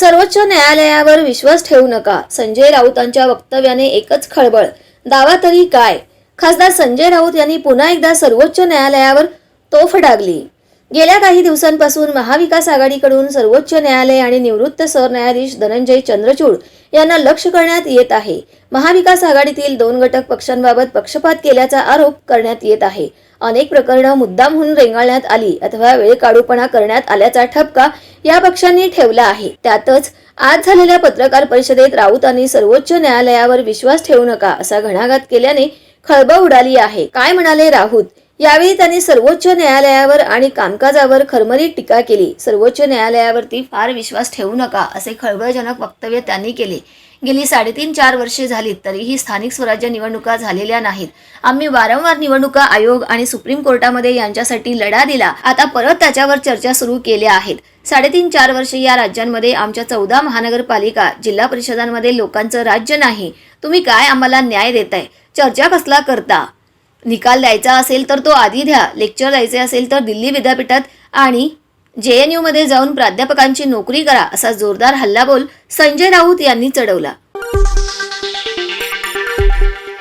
सर्वोच्च न्यायालयावर विश्वास ठेवू नका. संजय राऊतांच्या वक्तव्याने एकच खळबळ. दावा तरी काय? खासदार संजय राऊत यांनी पुन्हा एकदा सर्वोच्च न्यायालयावर तोफ डागली. गेल्या काही दिवसांपासून महाविकास आघाडीकडून सर्वोच्च न्यायालय आणि निवृत्त सरन्यायाधीश धनंजय चंद्रचूड यांना लक्ष करण्यात येत आहे. महाविकास आघाडीतील दोन घटक पक्षांबाबत पक्षपात केल्याचा आरोप करण्यात येत आहे. अनेक प्रकरणं मुद्दामहून रेंगाळण्यात आली अथवा वेळ काढूपणा करण्यात आल्याचा ठपका या पक्षांनी ठेवला आहे. त्यातच आज झालेल्या पत्रकार परिषदेत राऊतांनी सर्वोच्च न्यायालयावर विश्वास ठेवू नका असा घणाघात केल्याने खळबळ उडाली आहे. काय म्हणाले राऊत? यावेळी त्यांनी सर्वोच्च न्यायालयावर आणि कामकाजावर खरमरीत टीका केली. सर्वोच्च न्यायालयावरती फार विश्वास ठेवू नका असे खळबळजनक वक्तव्य त्यांनी केले. गेली साडेतीन चार वर्षे झालीत तरीही स्थानिक स्वराज्य निवडणुका झालेल्या नाहीत. आम्ही वारंवार निवडणुका आयोग आणि सुप्रीम कोर्टामध्ये यांच्यासाठी लढा दिला. आता परत त्याच्यावर चर्चा सुरू केल्या आहेत. साडेतीन चार वर्षे या राज्यांमध्ये आमच्या चौदा महानगरपालिका जिल्हा परिषदांमध्ये लोकांचं राज्य नाही. तुम्ही काय आम्हाला न्याय देताय? चर्चा कसला करता? निकाल द्यायचा असेल तर तो आधी द्या. लेक्चर द्यायचे असेल तर दिल्ली विद्यापीठात आणि जे एन यूमध्ये जाऊन प्राध्यापकांची नोकरी करा असा जोरदार हल्लाबोल संजय राऊत यांनी चढवला.